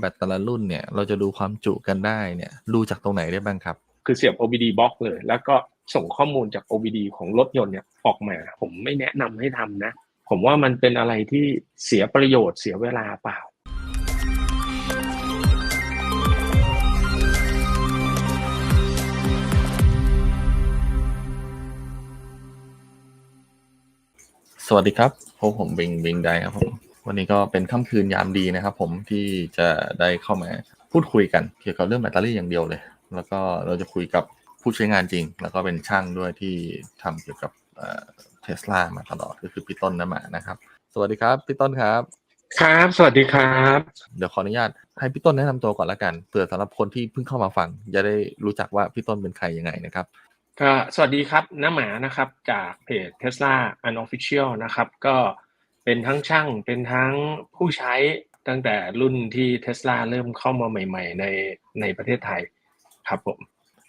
แบตแต่ละรุ่นเนี่ย เราจะดูความจุกันได้เนี่ย ดูจากตรงไหนได้บ้างครับ?คือเสียบ OBD box เลย แล้วก็ส่งข้อมูลจาก OBD ของรถยนต์เนี่ยออกมา ผมไม่แนะนำให้ทำนะ ผมว่ามันเป็นอะไรที่เสียประโยชน์เสียเวลาเปล่าสวัสดีครับพบผมบิงบิงไดครับผม วันนี้ก็เป็นค่ำคืนยามดีนะครับ ผมที่จะได้เข้ามาพูดคุยกัน เกี่ยวกับเรื่องแบตเตอรี่อย่างเดียวเลย แล้วก็เราจะคุยกับผู้ใช้งานจริง แล้วก็เป็นช่างด้วยที่ทำเกี่ยวกับเอ่อ Tesla มาตลอดก็คือพี่ต้นน้ำหมานะครับ สวัสดีครับพี่ต้นครับ ครับ สวัสดีครับ เดี๋ยวขออนุญาตให้พี่ต้นแนะนำตัวก่อนแล้วกันเผื่อสำหรับคนที่เพิ่งเข้ามาฟังจะได้รู้จักว่าพี่ต้นเป็นใครยังไงนะครับก็สวัสดีครับน้าหมานะครับจากเพจ Tesla Unofficial นะครับ ก็ เป็นทั้งช่างเป็นทั้งผู้ใช้ตั้งแต่รุ่นที่ Tesla เริ่มเข้ามาใหม่ ๆ ในในประเทศไทยครับผม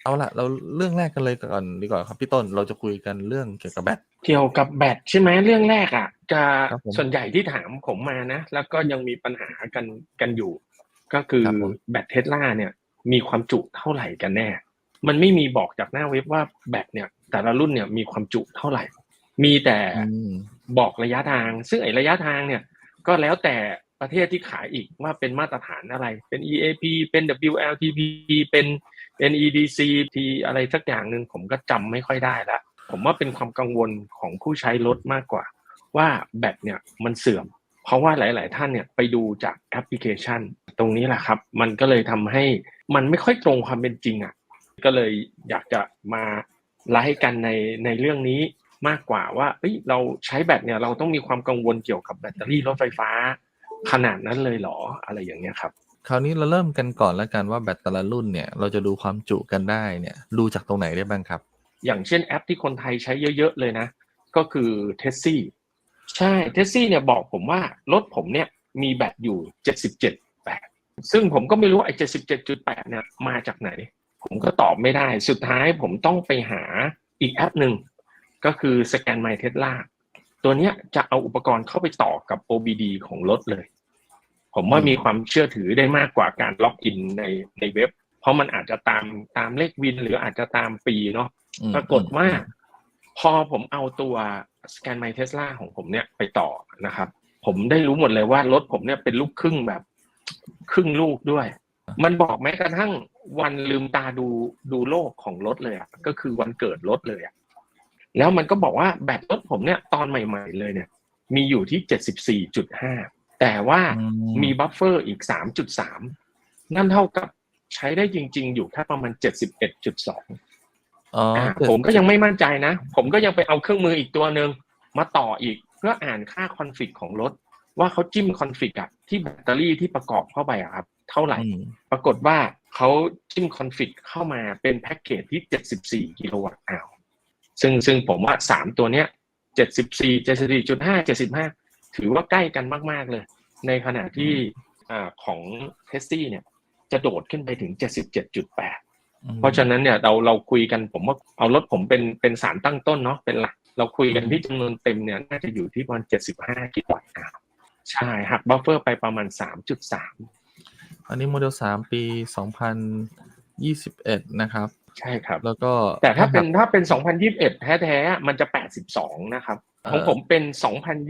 เอาล่ะเราเรื่องแรกกันเลยก่อนดีกว่าครับพี่ต้นเราจะคุยกันเรื่องเกี่ยวกับแบตเกี่ยวกับแบตใช่ไหมเรื่องแรกอะจะครับผมส่วนใหญ่ที่ถามผมมานะ แล้วก็ยังมีปัญหากันกันอยู่ ก็คือครับผมแบต Tesla เนี่ย มีความจุเท่าไรกันแน่ มันไม่มีบอกจากหน้าเว็บว่าแบตเนี่ย แต่ละรุ่นเนี่ยมีความจุเท่าไรมีแต่อืม บอกระยะทาง ซึ่งไอ้ระยะทางเนี่ย ก็แล้วแต่ประเทศที่ขายอีกว่าเป็นมาตรฐานอะไร เป็น EAP เป็น WLTP เป็น NEDC ทีอะไรสักอย่างหนึ่งผมก็จำไม่ค่อยได้ล้วผมว่าเป็นความกังวลของผู้ใช้รถมากกว่า ว่าแบตเนี่ยมันเสื่อม เพราะว่าหลาย ๆ ท่านเนี่ยไปดูจากแอปพลิเคชัน ตรงนี้แหละครับ มันก็เลยทำให้มันไม่ค่อยตรงความเป็นจริงอะ ก็เลยอยากจะมาไลฟ์กันในในเรื่องนี้ มากกว่าว่าเฮ้ยเราใช้แบตเนี่ยเราต้องมีความกังวลเกี่ยวกับแบตเตอรี่รถไฟฟ้า ขนาดนั้นเลยเหรอ?อะไรอย่างเงี้ยครับ คราวนี้เราเริ่มกันก่อนแล้วกันว่าแบตแต่ละรุ่นเนี่ยเราจะดูความจุกันได้เนี่ยดูจากตรงไหนได้บ้างครับ?อย่างเช่นแอปที่คนไทยใช้เยอะๆเลยนะ ก็คือ Tessie ใช่ Tessie เนี่ยบอกผมว่ารถผมเนี่ยมีแบตอยู่77.8ซึ่งผมก็ไม่รู้ว่าไอ้77.8เนี่ยมาจากไหน ผมก็ตอบไม่ได้สุดท้ายผมต้องไปหาอีกแอปหนึ่ง ก็คือ Scan My Tesla ตัวเนี้ยจะเอาอุปกรณ์เข้าไปต่อกับ OBD ของรถเลย ผมว่ามีความเชื่อถือได้มากกว่าการล็อกอินในในเว็บ เพราะมันอาจจะตามตามเลขวิน หรืออาจจะตามปีเนาะอืมปรากฏว่าๆๆพอผมเอาตัว Scan My Tesla ของผมเนี่ยไปต่อนะครับ ผมได้รู้หมดเลยว่ารถผมเนี่ยเป็นลูกครึ่งแบบครึ่งลูกด้วย มันบอกแม้กระทั่งวันลืมตาดูดูโลกของรถเลยอะก็คือวันเกิดรถเลยอะ แล้วมันก็บอกว่าแบตรถผมเนี่ยตอนใหม่ ๆ เลยเนี่ย มีอยู่ที่74.5แต่ว่าอืมีมบัฟเฟอร์อีก3.3นั่นเท่ากับใช้ได้จริง ๆ อยู่แค่ประมาณ71.2อ๋ออาเกิดผมก็ยังไม่มั่นใจนะ ผมก็ยังไปเอาเครื่องมืออีกตัวหนึ่งมาต่ออีกเพื่ออ่านค่า config ของรถ ว่าเขาจิ้ม config อะที่แบตเตอรี่ที่ประกอบเข้าไปอะครับ เท่าไรอืมปรากฏว่าเขาจิ้ม config เข้ามาเป็นแพ็กเกจที่ 74 กิโลวัตต์อาวร์ ซึ่งซึ่งผมว่า3ตัวเนี้ย74 74.5 75ถือว่าใกล้กันมาก ๆเลย ในขณะที่อ่าของ Tessie เนี่ย จะโดดขึ้นไปถึง77.8อืมเพราะฉะนั้นเนี่ยเราเราคุยกันผมว่าเอารถผมเป็นเป็นสารตั้งต้นเนาะเป็นหลัก เราคุยกันที่จำนวนเต็มเนี่ยน่าจะอยู่ที่ประมาณ75กิโลวัตต์อาวร์ใช่หักบัฟเฟอร์ไปประมาณ3.3อันนี้โมเดล3ปี2021นะครับ ใช่ครับ แล้วก็แต่ถ้าเป็นหักถ้าเป็น 2021 แท้ๆอะมันจะ 82 นะครับเอ่อของผมเป็น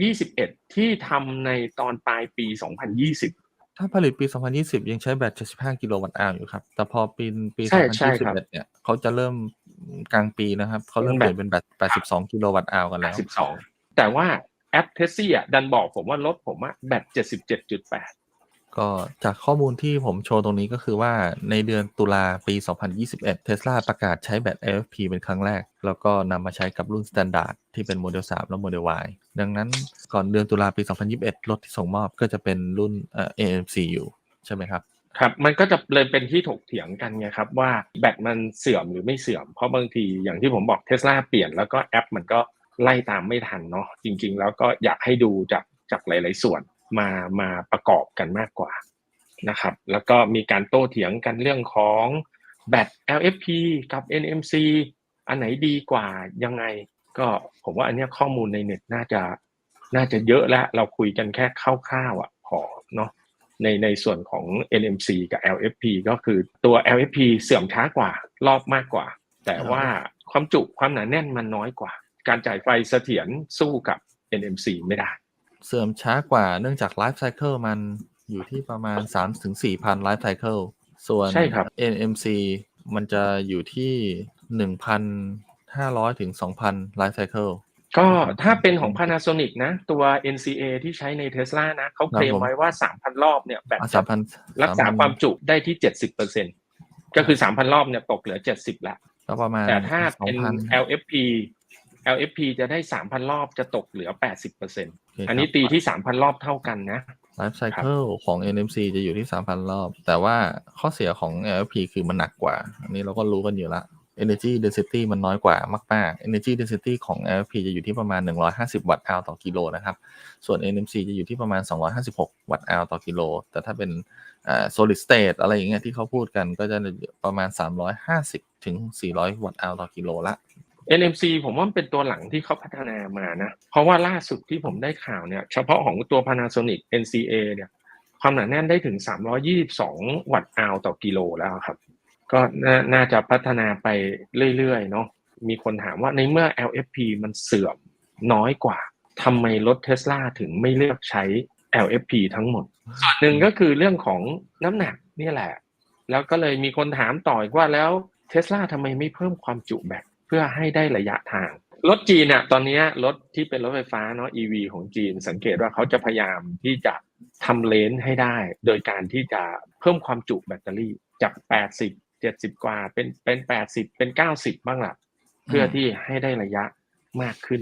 2021 ที่ทำในตอนปลายปี 2020 ถ้าผลิตปี 2020 ยังใช้แบต75กิโลวัตต์อาวร์อยู่ครับ แต่พอปีปีใช่ใช่ครับ2021 เนี่ยเขาจะเริ่มกลางปีนะครับ เขาเป็เริ่นมแบเปลี่ยนเป็นแบต82กิโลวัตต์อาวร์กันแล้ว82แต่ว่าแอป Tessie อะดันบอกผมว่ารถผมอะแบต77.8 ก็จากข้อมูลที่ผมโชว์ตรงนี้ก็คือว่าในเดือนตุลาปี 2021 Tesla ประกาศใช้แบต LFP เป็นครั้งแรก แล้วก็นำมาใช้กับรุ่น Standard ที่เป็น Model 3และ Model Y ดังนั้นก่อนเดือนตุลาปี 2021 รถที่ส่งมอบก็จะเป็นรุ่นเอ่อ AMC อยู่ใช่ไหมครับ?ครับมันก็จะเลยเป็นที่ถกเถียงกันไงครับว่าแบตมันเสื่อมหรือไม่เสื่อม เพราะบางทีอย่างที่ผมบอก Tesla เปลี่ยนแล้วก็แอปมันก็ไล่ตามไม่ทันเนาะจริง ๆ แล้วก็อยากให้ดูจากจากหลาย ๆ ส่วน มามาประกอบกันมากกว่านะครับ แล้วก็มีการโต้เถียงกันเรื่องของแบต LFP กับ NMC อันไหนดีกว่ายังไง ก็ผมว่าอันนี้ข้อมูลในเน็ตน่าจะน่าจะเยอะแล้วเราคุยกันแค่คร่าวๆอะพอเนาะในในส่วนของ NMC กับ LFP ก็คือตัว LFP เสื่อมช้ากว่ารอบมากกว่า แต่ว่าความจุความหนาแน่นมันน้อยกว่า การจ่ายไฟเสถียรสู้กับ NMC ไม่ได้ เสื่อมช้ากว่าเนื่องจากไลฟ์ไซเคิลมันอยู่ที่ประมาณ3ถึง4พันไลฟ์ไซเคิลส่วนใช่ครับ NMC มันจะอยู่ที่1,500ถึง2,000ไลฟ์ไซเคิลก็ถ้าเป็นของ Panasonic นะ ตัว NCA ที่ใช้ใน Tesla นะเขาเคลมไว้ว่า 3,000 รอบเนี่ยแบตสามพันรักษาความจุได้ที่ 70%ก็คือ 3,000 รอบเนี่ยตกเหลือ 70ละก็ประมาณแต่ถ้าเป็น2,000 LFP LFP จะได้3,000รอบจะตกเหลือ80%โเคครับอันนี้ตีที่3,000รอบเท่ากันนะไลฟ์ไซเคิลของ NMC จะอยู่ที่3,000รอบ แต่ว่าข้อเสียของ LFP คือมันหนักกว่า อันนี้เราก็รู้กันอยู่ละ Energy density มันน้อยกว่ามากๆ Energy density ของ LFP จะอยู่ที่ประมาณ 150 วัตต์อวต่อกิโลนะครับ ส่วน NMC จะอยู่ที่ประมาณ 256 วัตต์อวต่อกิโล แต่ถ้าเป็นอ่า solid state อะไรอย่างเงี้ยที่เขาพูดกันก็จะประมาณ 350 ถึง 400 วัตต์อวต่อกิโลละ NMC ผมว่ามันเป็นตัวหลังที่เขาพัฒนามานะ เพราะว่าล่าสุดที่ผมได้ข่าวเนี่ย เฉพาะของตัว Panasonic NCA เนี่ยความหนาแน่นได้ถึง 322 วัตต์อาวต่อกิโลแล้วครับ ก็นาน่าจะพัฒนาไปเรื่อยๆเนาะมีคนถามว่าในเมื่อ LFP มันเสื่อมน้อยกว่าทำไมรถเทสลาถึงไม่เลือกใช้ LFP ทั้งหมด ส่วนหนึ่งก็คือเรื่องของน้ำหนักนี่แหละ แล้วก็เลยมีคนถามต่ออีกว่าแล้วเทสลาทำไมไม่เพิ่มความจุแบต เพื่อให้ได้ระยะทาง รถจีนอะตอนนี้รถที่เป็นรถไฟฟ้าเนาะ EV ของจีน สังเกตว่าเขาจะพยายามที่จะทำเลนให้ได้ โดยการที่จะเพิ่มความจุแบตเตอรี่จาก 80 70 กว่าเป็นเป็น 80 เป็น 90 บ้างล่ะ เพื่อที่ให้ได้ระยะมากขึ้น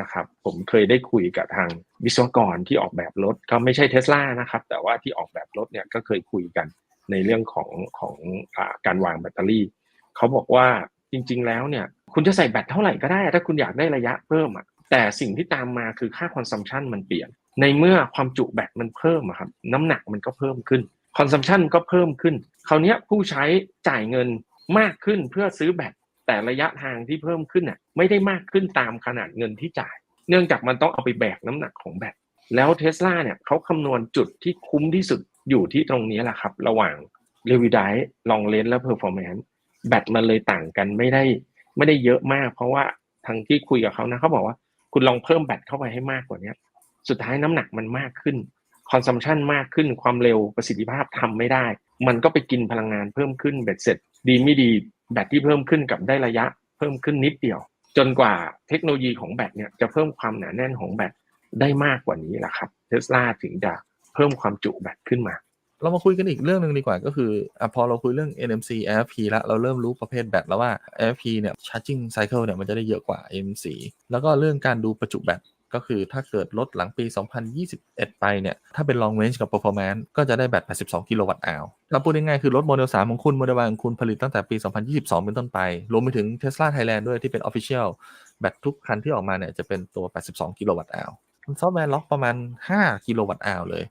นะครับผมเคยได้คุยกับทางวิศวกรที่ออกแบบรถก็ไม่ใช่เทสลานะครับ แต่ว่าที่ออกแบบรถเนี่ยก็เคยคุยกันในเรื่องของของอการวางแบตเตอรี่เขาบอกว่า จริง ๆ แล้วเนี่ย คุณจะใส่แบตเท่าไหร่ก็ได้ ถ้าคุณอยากได้ระยะเพิ่มอะแต่สิ่งที่ตามมาคือค่าคอนซัมชันมันเปลี่ยน ในเมื่อความจุแบตมันเพิ่มครับ น้ำหนักมันก็เพิ่มขึ้นคอนซัมชันก็เพิ่มขึ้น คราวนี้ผู้ใช้จ่ายเงินมากขึ้นเพื่อซื้อแบตแต่ระยะทางที่เพิ่มขึ้นอะไม่ได้มากขึ้นตามขนาดเงินที่จ่าย เนื่องจากมันต้องเอาไปแบกน้ำหนักของแบตแล้วเทสลาเนี่ยเขาคำนวณจุดที่คุ้มที่สุดอยู่ที่ตรงนี้แหละครับ ระหว่างเรวิดายลองเลนและเพอร์ฟอร์แมนซ์ แบตมันเลยต่างกันไม่ได้ไม่ได้เยอะมาก เพราะว่าทางที่คุยกับเขานะเขาบอกว่าคุณลองเพิ่มแบตเข้าไปให้มากกว่านี้สุดท้ายน้ำหนักมันมากขึ้นคอนซัมชันมากขึ้นความเร็วประสิทธิภาพทำไม่ได้ มันก็ไปกินพลังงานเพิ่มขึ้นเบ็ดเสร็จ ดีไม่ดีแบตที่เพิ่มขึ้นกับได้ระยะเพิ่มขึ้นนิดเดียว จนกว่าเทคโนโลยีของแบตเนี่ยจะเพิ่มความหนาแน่นของแบตได้มากกว่านี้แหละครับเทสลาถึงจะเพิ่มความจุแบตขึ้นมา เรามาคุยกันอีกเรื่องหนึ่งดีกว่าก็คืออพอเราคุยเรื่อง NMC AFP แล้วเราเริ่มรู้ประเภทแบตแล้วว่า AFP เนี่ย charging cycle เนี่ยมันจะได้เยอะกว่า NMC แล้วก็เรื่องการดูประจุแบตก็คือถ้าเกิดลดหลังปี 2021 ไปเนี่ย ถ้าเป็น long range กับ performance ก็จะได้แบต 82 กิโลวัตต์อาวเราพูดง่ายๆคือรถโมเดล 3 ของคุณ โมเดล Y ของคุณผลิตตั้งแต่ปี 2022 เป็นต้นไป รวมไปถึง Tesla Thailand ด้วยที่เป็น official แบตทุกคันที่ออกมาเนี่ยจะเป็นตัว 82 กิโลวัตต์อาวซอฟต์แวร์ล็อกประมาณ 5 กิโลวัตต์อาวเลย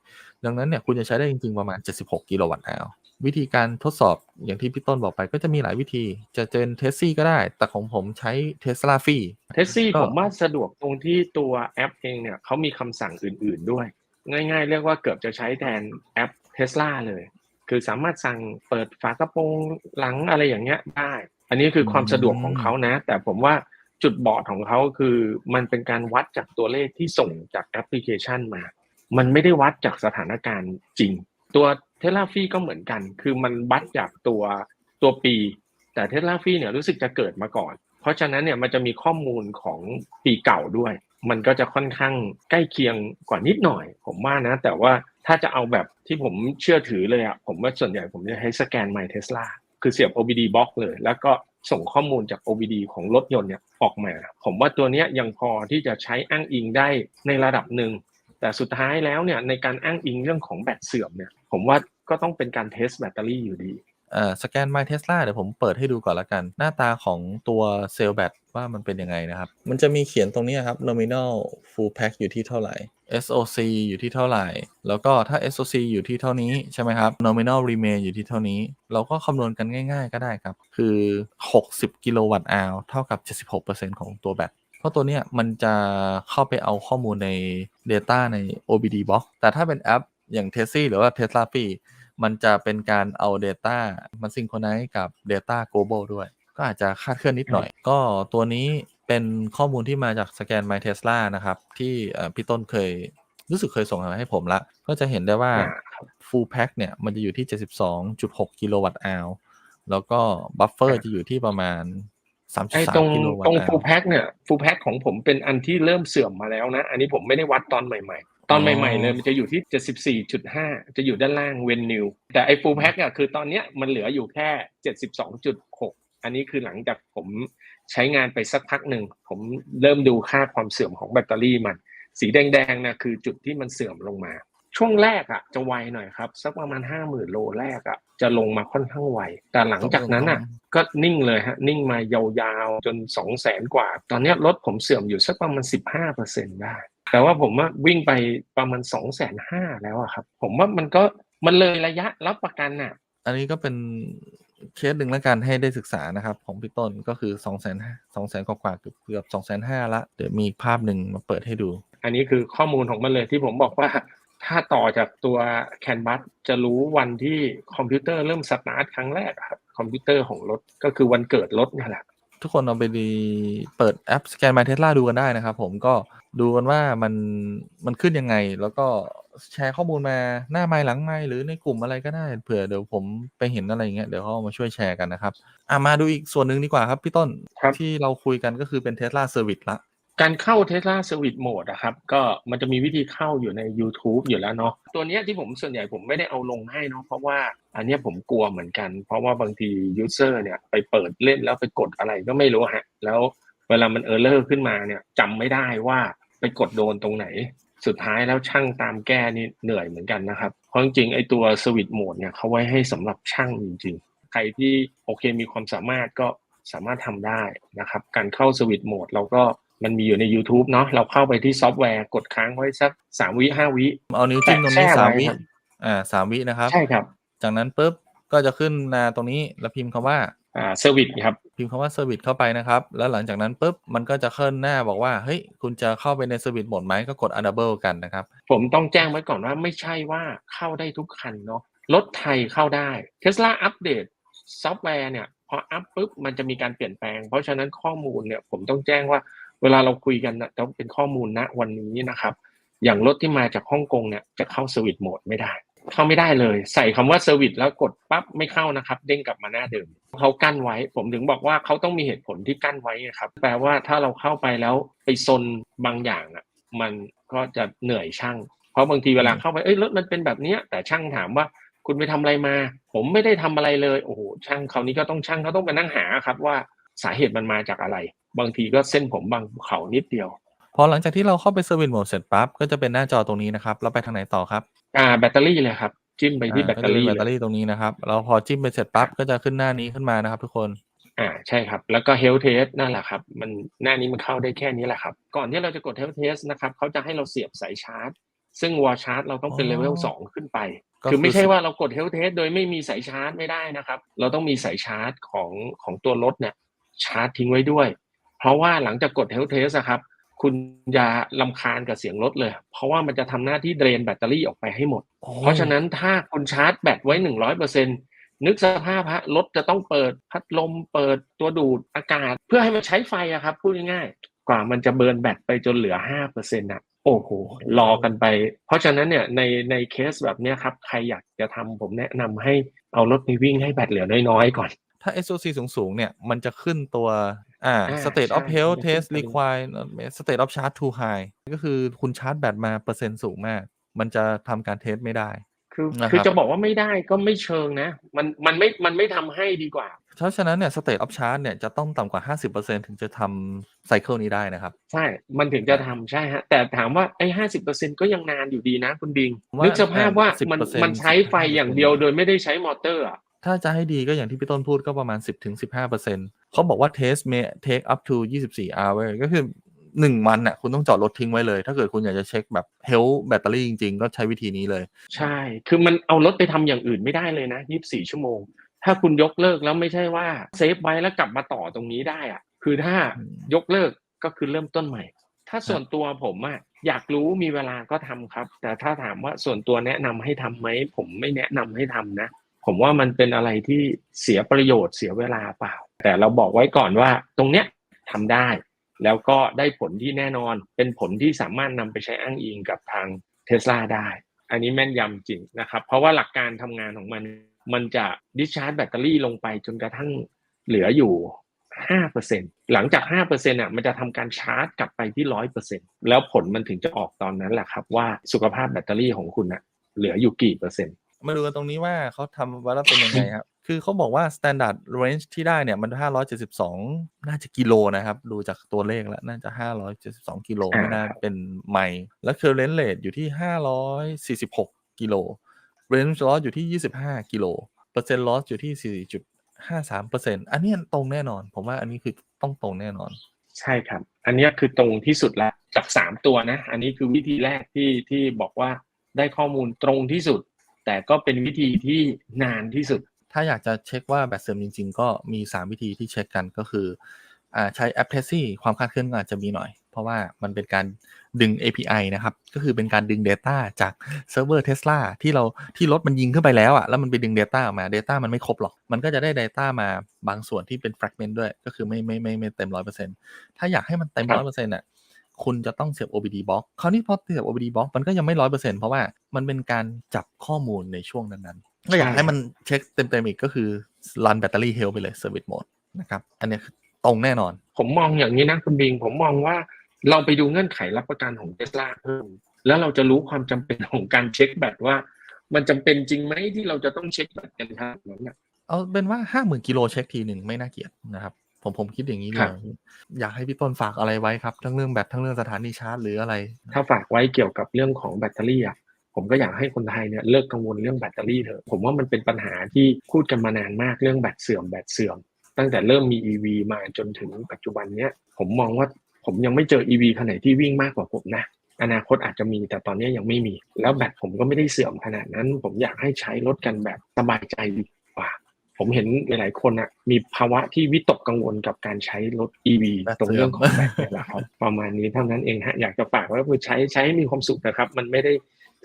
ดังนั้นเนี่ยคุณจะใช้ได้จริง ๆ ประมาณ 76 กิโลวัตต์อาววิธีการทดสอบอย่างที่พี่ต้นบอกไปก็จะมีหลายวิธี จะเจนเทสซี่ก็ได้ แต่ของผมใช้ Tesla ฟรีเทสซี่ก็ผมว่าสะดวกตรงที่ตัวแอปเองเนี่ยเขามีคำสั่งอื่น ๆด้วย ง่าย ๆ เรียกว่าเกือบจะใช้แทนแอปเทสลาเลย คือสามารถสั่งเปิดฝากระโปรงหลังอะไรอย่างเงี้ยได้ อันนี้คือความสะดวกของเขานะ แต่ผมว่าจุดบอดของเขาคือมันเป็นการวัดจากตัวเลขที่ส่งจากแอปพลิเคชันมา มันไม่ได้วัดจากสถานการณ์จริง ตัวเทสลาฟี่ก็เหมือนกัน คือมันวัดจากตัวตัวปี แต่เทสลาฟี่เนี่ยรู้สึกจะเกิดมาก่อน เพราะฉะนั้นเนี่ยมันจะมีข้อมูลของปีเก่าด้วย มันก็จะค่อนข้างใกล้เคียงกว่านิดหน่อย ผมว่านะ แต่ว่าถ้าจะเอาแบบที่ผมเชื่อถือเลยอะผมว่าส่วนใหญ่ผมจะให้สแกน My Tesla คือเสียบ OBD box เลย แล้วก็ส่งข้อมูลจาก OBD ของรถยนต์เนี่ยออกมา ผมว่าตัวเนี้ยยังพอที่จะใช้อ้างอิงได้ในระดับหนึ่ง แต่สุดท้ายแล้วเนี่ยในการอ้างอิงเรื่องของแบตเสื่อมเนี่ยผมว่าก็ต้องเป็นการเทสแบตเตอรี่อยู่ดีเอ่อสแกน My Tesla เดี๋ยวผมเปิดให้ดูก่อนละกัน หน้าตาของตัวเซลล์แบตว่ามันเป็นยังไงนะครับ มันจะมีเขียนตรงนี้ครับ nominal full pack อยู่ที่เท่าไหร่ SOC อยู่ที่เท่าไหร่ แล้วก็ถ้า SOC อยู่ที่เท่านี้ใช่ไหมครับ nominal remain อยู่ที่เท่านี้ เราก็คำนวณกันง่าย ๆ ก็ได้ครับ คือ 60 กิโลวัตต์อาวเท่ากับ 76%ของตัวแบต เพราะตัวเนี้ยมันจะเข้าไปเอาข้อมูลใน Data ใน OBD box แต่ถ้าเป็นแอปอย่างเทสซี่หรือว่าเทสลาฟีมันจะเป็นการเอา Data มันซิงโครไนซ์กับ Data Global ด้วย ก็อาจจะคาดเคลื่อนนิดหน่อย ก็ตัวนี้เป็นข้อมูลที่มาจากสแกน My Tesla นะครับ ที่เอ่อพี่ต้นเคยรู้สึกเคยส่งมาให้ผมละ ก็จะเห็นได้ว่าอ่าครับ full pack เนี่ย มันจะอยู่ที่ 72.6 กิโลวัตต์อาวแล้วก็บัฟเฟอร์อ่าจะอยู่ที่ประมาณ ไอ้ตรง3.3กิโลวัตตรงต์อาฟูวลแพ็คเนี่ยฟูลแพ็คของผมเป็นอันที่เริ่มเสื่อมมาแล้วนะ อันนี้ผมไม่ได้วัดตอนใหม่ ๆ ตอนอ๋อใหม่ๆเลยมันจะอยู่ที่ 74.5 จะอยู่ด้านล่างเวนนิว แต่ไอ้ฟูลแพ็คอะคือตอนเนี้ยมันเหลืออยู่แค่ 72.6 อันนี้คือหลังจากผมใช้งานไปสักพักหนึ่ง ผมเริ่มดูค่าความเสื่อมของแบตเตอรี่มัน สีแดงๆนะคือจุดที่มันเสื่อมลงมา ช่วงแรกอะจะไวหน่อยครับสักประมาณห้าหมื่นโลแรกอะจะลงมาค่อนข้างไวแต่หลังจากนั้นอะก็นิ่งเลยฮะนิ่งมายาวๆจนสองแสนกว่า ตอนเนี้ยรถผมเสื่อมอยู่สักประมาณสิบห้าเปอร์เซ็นได้ แต่ว่าผมว่าวิ่งไปประมาณสองแสนห้าแล้วอะครับ ผมว่ามันก็มันเลยระยะรับประกันน่ะ อันนี้ก็เป็นเคสหนึ่งแล้วกันให้ได้ศึกษานะครับ ของพี่ต้นก็คือ2 0 0 0 0 0 2 0 0 0 0กว่าๆเกือบเกือบ2 5 0 0 0ละเดี๋ยวมีอีกภาพหนึ่งมาเปิดให้ดู อันนี้คือข้อมูลของมันเลยที่ผมบอกว่า ถ้าต่อจากตัวแคนบัสจะรู้วันที่คอมพิวเตอร์เริ่มสตาร์ทครั้งแรกอะครับคอมพิวเตอร์ของรถก็คือวันเกิดรถเนี่ยแหละทุกคนเอาไปดีเปิดแอปสแกน My Tesla ดูกันได้นะครับผมก็ดูกันว่ามันมันขึ้นยังไง แล้วก็แชร์ข้อมูลมาหน้าไมล์หลังไมล์หรือในกลุ่มอะไรก็ได้เผื่อเดี๋ยวผมไปเห็นอะไรอย่างเงี้ยเดี๋ยวเขาเอามาช่วยแชร์กันนะครับอะมาดูอีกส่วนหนึ่งดีกว่าครับพี่ต้นครับที่เราคุยกันก็คือเป็น Tesla Service ละ การเข้า Tesla Service Mode อะครับก็มันจะมีวิธีเข้าอยู่ใน YouTube อยู่แล้วเนาะตัวเนี้ยที่ผมส่วนใหญ่ผมไม่ได้เอาลงให้เนาะเพราะว่าอันเนี้ยผมกลัวเหมือนกัน เพราะว่าบางที User เนี่ยไปเปิดเล่นแล้วไปกดอะไรก็ไม่รู้ฮะแล้วเวลามันเออร์เลอร์ขึ้นมาเนี่ยจำไม่ได้ว่าไปกดโดนตรงไหน สุดท้ายแล้วช่างตามแก้นี่เหนื่อยเหมือนกันนะครับ เพราะจริงไอ้ตัว Service Mode เนี่ยเขาไว้ให้สำหรับช่างจริงๆ ใครที่โอเคมีความสามารถก็สามารถทำได้นะครับ การเข้า Service Mode เราก็ มันมีอยู่ใน YouTube เนาะเราเข้าไปที่ซอฟต์แวร์กดค้างไว้สักสามวิห้าวิ เอานิ้วจิ้มตรงนี้แช่สามไว้วิครับอ่าสามวินะครับ ใช่ครับ จากนั้นปุ๊บก็จะขึ้นหนาตรงนี้แล้วพิมพ์คำว่าอ่าเซอร์วิสครับ พิมพ์คำว่า Service เข้าไปนะครับ แล้วหลังจากนั้นปุ๊บมันก็จะขึ้นหน้าบอกว่าเฮ้ยคุณจะเข้าไปใน Service โหมดไหมก็กด Enable กันนะครับ ผมต้องแจ้งไว้ก่อนว่าไม่ใช่ว่าเข้าได้ทุกคันเนาะรถไทยเข้าได้ Tesla อัปเดตซอฟต์แวร์เนี่ยพออัปปุ๊บมันจะมีการเปลี่ยนแปลง เพราะฉะนั้นข้อมูลเนี่ยผมต้องแจ้งว่า เวลาเราคุยกันนะต้องเป็นข้อมูลณวันนี้นะครับ อย่างรถที่มาจากฮ่องกงเนี่ยจะเข้าสวิตโหมดไม่ได้ เข้าไม่ได้เลย ใส่คำว่าเซอร์วิสแล้วกดปั๊บไม่เข้านะครับ เด้งกลับมาหน้าเดิมเขากั้นไว้ ผมถึงบอกว่าเขาต้องมีเหตุผลที่กั้นไว้ครับ แปลว่าถ้าเราเข้าไปแล้วไปซนบางอย่างอะ มันก็จะเหนื่อยช่าง เพราะบางทีเวลาเข้าไปเอ้ยรถมันเป็นแบบเนี้ย แต่ช่างถามว่าคุณไปทำอะไรมา ผมไม่ได้ทำอะไรเลย โอ้โหช่างคราวนี้ก็ต้องช่างเขาต้องไปนั่งหาครับว่าสาเหตุมันมาจากอะไร บางทีก็เส้นผมบางเขานิดเดียว พอหลังจากที่เราเข้าไป Service โหมดเสร็จปั๊บก็จะเป็นหน้าจอตรงนี้นะครับเราไปทางไหนต่อครับอ่าแบตเตอรี่เลยครับจิ้มไปที่อ่าแบตเตอรี่ก็จะเป็นแบตเตอเลยรี่ตรงนี้นะครับแล้วพอจิ้มไปเสร็จปั๊บก็จะขึ้นหน้านี้ขึ้นมานะครับทุกคนอ่าใช่ครับ แล้วก็ health test นั่นแหละครับ มันหน้านี้มันเข้าได้แค่นี้แหละครับ ก่อนที่เราจะกด health test นะครับเขาจะให้เราเสียบสายชาร์จ ซึ่งวอลชาร์จเราต้องเป็นอ๋อเลเวลสองขึ้นไปก็คือคือไม่ใช่ว่าเรากด health test โดยไม่มีสายชาร์จไม่ได้นะครับ เราต้องมีสายชาร์จของของตัวรถเนี่ยชาร์จทิ้งไว้ด้วย เพราะว่าหลังจากกด health test อะครับ คุณอย่าลำคาญกับเสียงรถเลย เพราะว่ามันจะทำหน้าที่เดรนแบตเตอรี่ออกไปให้หมด เพราะฉะนั้นถ้าคุณชาร์จแบตไว้หนึ่งร้อยเปอร์เซ็นนึกสภาพฮะรถจะต้องเปิดพัดลมเปิดตัวดูดอากาศ เพื่อให้มันใช้ไฟอะครับพูดง่ายๆกว่ามันจะเบิร์นแบตไปจนเหลือห้าเปอร์เซ็นต์ะโอ้โหรอกันไป เพราะฉะนั้นเนี่ยในในเคสแบบเนี้ยครับ ใครอยากจะทำผมแนะนำให้เอารถไปวิ่งให้แบตเหลือน้อยๆก่อน ถ้า SOC สูงๆเนี่ยมันจะขึ้นตัว อ่าอ่า state of ใช่ health มันจะขึ้น test ตัวนี้ require state of charge too high ก็คือคุณชาร์จแบตมาเปอร์เซ็นต์สูงมาก มันจะทำการเทสไม่ได้ คือนะครับคือจะบอกว่าไม่ได้ก็ไม่เชิงนะ มันมันไม่มันไม่ทำให้ดีกว่า เพราะฉะนั้นเนี่ย state of charge เนี่ยจะต้องต่ำกว่า 50%ถึงจะทำไซเคิลนี้ได้นะครับ ใช่ มันถึงจะทำใช่ฮะ แต่ถามว่าไอ้ห้าสิบเปอร์เซ็นก็ยังนานอยู่ดีนะคุณบิงว่านึกสภาพว่ามัน10%มันใช้ไฟอย่างเดียวโดยไม่ได้ใช้มอเตอร์อะ ถ้าจะให้ดีก็อย่างที่พี่ต้นพูดก็ประมาณ 10-15%เขาบอกว่า test may take up to 24 hour ก็คือ 1 วันน่ะคุณต้องจอดรถทิ้งไว้เลย ถ้าเกิดคุณอยากจะเช็คแบบ health แบตเตอรี่จริง ๆ ก็ใช้วิธีนี้เลย ใช่ คือมันเอารถไปทำอย่างอื่นไม่ได้เลยนะยี่สิบสี่ชั่วโมง ถ้าคุณยกเลิกแล้วไม่ใช่ว่าเซฟไว้แล้วกลับมาต่อตรงนี้ได้อะคือถ้ายกเลิกก็คือเริ่มต้นใหม่ ถ้าส่วนตัวผมอะอยากรู้มีเวลาก็ทำครับ แต่ถ้าถามว่าส่วนตัวแนะนำให้ทำไหมผมไม่แนะนำให้ทำนะ ผมว่ามันเป็นอะไรที่เสียประโยชน์เสียเวลาเปล่า แต่เราบอกไว้ก่อนว่าตรงเนี้ยทำได้ แล้วก็ได้ผลที่แน่นอน เป็นผลที่สามารถนำไปใช้อ้างอิงกับทางเทสลาได้ อันนี้แม่นยำจริงนะครับ เพราะว่าหลักการทำงานของมัน มันจะดิชาร์จแบตเตอรี่ลงไปจนกระทั่งเหลืออยู่5%หลังจาก5%อะมันจะทำการชาร์จกลับไปที่ 100%แล้วผลมันถึงจะออกตอนนั้นแหละครับว่าสุขภาพแบตเตอรี่ของคุณอะเหลืออยู่กี่เปอร์เซ็นต์ มาดูกันตรงนี้ว่าเขาทำไว้แล้วเป็นยังไงครับ คือเขาบอกว่า standard range ที่ได้เนี่ย มัน 572 น่าจะกิโลนะครับ ดูจากตัวเลขแล้ว น่าจะ 572 กิโลอ่าไม่น่าเป็นไมล์แล้ว current rate อยู่ที่ 546 กิโล range loss อยู่ที่ 25 กิโล เปอร์เซ็นต์ loss อยู่ที่ 4.53เปอร์เซ็นต์อันนี้ตรงแน่นอน ผมว่าอันนี้คือต้องตรงแน่นอน ใช่ครับ อันเนี้ยคือตรงที่สุดแล้วจากสามตัวนะ อันนี้คือวิธีแรกที่ที่บอกว่าได้ข้อมูลตรงที่สุด แต่ก็เป็นวิธีที่นานที่สุด ถ้าอยากจะเช็คว่าแบตเสื่อมจริง ๆ ก็มี 3 วิธีที่เช็คกันก็คืออ่าใช้แอป t e s t ความคลาดเคลื่อนก็อาจจะมีหน่อย เพราะว่ามันเป็นการดึง API นะครับ ก็คือเป็นการดึง Data จากเซิร์ฟเวอร์ Tesla ที่เราที่รถมันยิงขึ้นไปแล้วอะแล้วมันไปดึง Data ออกมา Data มันไม่ครบหรอก มันก็จะได้ Data มาบางส่วนที่เป็น fragment ด้วย ก็คือไม่ไม่ไม่ไม่เต็ม100%ถ้าอยากให้มันเต็มครับ100%อะ คุณจะต้องเสียบ OBD box คราวนี้พอเสียบ OBD box มันก็ยังไม่100%เพราะว่ามันเป็นการจับข้อมูลในช่วงนั้นๆก็อยากให้มันเช็คเต็มๆอีกก็คือ run battery health ไปเลย service mode นะครับอันเนี้ยคือตรงแน่นอน ผมมองอย่างนี้นะคุณบิง ผมมองว่าเราไปดูเงื่อนไขรับประกันของเทสลาเพิ่มแล้วเราจะรู้ความจำเป็นของการเช็คแบตว่า มันจำเป็นจริงไหมที่เราจะต้องเช็คแบตกันทั้งนั้นนะเอาเป็นว่าห้าหมื่นกิโลเช็คทีหนึ่งไม่น่าเกลียดนะครับ ผมผมคิดอย่างนี้เลครัยบอยากให้พี่ต้นฝากอะไรไว้ครับ ทั้งเรื่องแบตทั้งเรื่องสถานีชาร์จหรืออะไร ถ้าฝากไว้เกี่ยวกับเรื่องของแบตเตอรี่อะผมก็อยากให้คนไทยเนี่ยเลิกกังวลเรื่องแบตเตอรี่เถอะผมว่ามันเป็นปัญหาที่พูดกันมานานมากเรื่องแบตเสื่อมแบตเสื่อม ตั้งแต่เริ่มมี EV มาจนถึงปัจจุบันเนี้ยผมมองว่าผมยังไม่เจอ EV คันไหนที่วิ่งมากกว่าผมนะอนาคตอาจจะมีแต่ตอนนี้ยังไม่มี แล้วแบตผมก็ไม่ได้เสื่อมขนาดนั้น ผมอยากให้ใช้รถกันแบบสบายใจดีกว่า ผมเห็นหลาย ๆ คนอะมีภาวะที่วิตกกังวลกับการใช้รถ EV แบตตรงเสื่อมเรื่องของแบตเนี่ยแหละครับ ประมาณนี้เท่านั้นเองฮะอยากจะฝากไว้ว่าคือใช้ใช้ให้มีความสุขนะครับ มันไม่ได้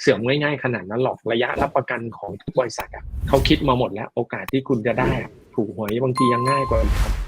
เสื่อมง่ายๆขนาดนั้นหรอกระยะรับประกันของทุกบริษัทอะเขาคิดมาหมดแล้วโอกาสที่คุณจะได้อะถูกหวยบางทียังง่ายกว่าอีกครับ